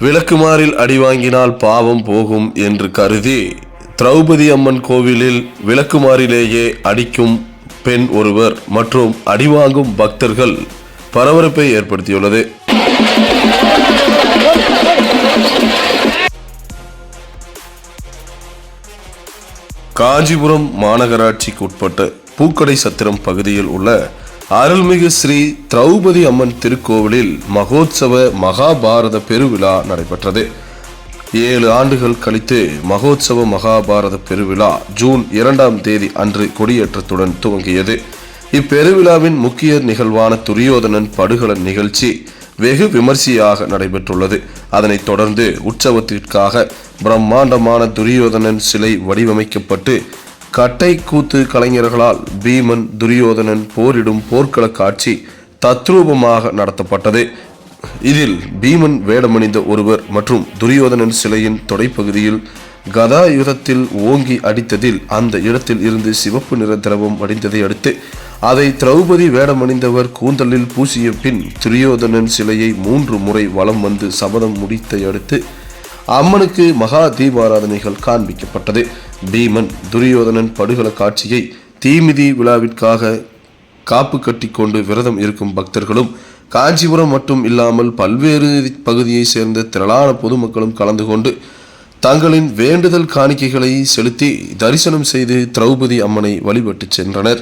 விளக்குமாறில் அடி வாங்கினால் பாவம் போகும் என்று கருதி திரௌபதி அம்மன் கோவிலில் விளக்குமாறிலேயே அடிக்கும் பெண் ஒருவர் மற்றும் அடிவாங்கும் பக்தர்கள் பரபரப்பை ஏற்படுத்தியுள்ளது. காஞ்சிபுரம் மாநகராட்சிக்கு உட்பட்ட பூக்கடை சத்திரம் பகுதியில் உள்ள அருள்மிகு ஸ்ரீ திரௌபதி அம்மன் திருக்கோவிலில் மகோத்சவ மகாபாரத பெருவிழா நடைபெற்றது. ஏழு ஆண்டுகள் கழித்து மகோத்சவ மகாபாரத பெருவிழா ஜூன் இரண்டாம் தேதி அன்று கொடியேற்றத்துடன் துவங்கியது. இப்பெருவிழாவின் முக்கிய நிகழ்வான துரியோதனன் படுகொலை நிகழ்ச்சி வெகு விமர்சையாக நடைபெற்றுள்ளது. அதனைத் தொடர்ந்து உற்சவத்திற்காக பிரம்மாண்டமான துரியோதனன் சிலை வடிவமைக்கப்பட்டு கட்டை கூத்து கலைஞர்களால் பீமன் துரியோதனன் போரிடும் போர்க்கள காட்சி தத்ரூபமாக நடத்தப்பட்டது. இதில் பீமன் வேடமணிந்த ஒருவர் மற்றும் துரியோதனன் சிலையின் தொடைப்பகுதியில் கதாயுதத்தில் ஓங்கி அடித்ததில் அந்த இடத்தில் இருந்து சிவப்பு நிற திரவம் அடிந்ததை அடுத்து அதை திரௌபதி வேடமணிந்தவர் கூந்தலில் பூசிய பின் துரியோதனன் சிலையை மூன்று முறை வலம் வந்து சபதம் முடித்தை அடுத்து அம்மனுக்கு மகா தீபாராதனைகள் காண்பிக்கப்பட்டது. பீமன் துரியோதனன் படுகள காட்சியை தீமிதி விழாவிற்காக காப்பு கட்டி கொண்டு விரதம் இருக்கும் பக்தர்களும் காஞ்சிபுரம் மட்டும் இல்லாமல் பல்வேறு பகுதியை சேர்ந்த திரளான பொதுமக்களும் கலந்து கொண்டு தங்களின் வேண்டுதல் காணிக்கைகளை செலுத்தி தரிசனம் செய்து திரௌபதி அம்மனை வழிபட்டு சென்றனர்.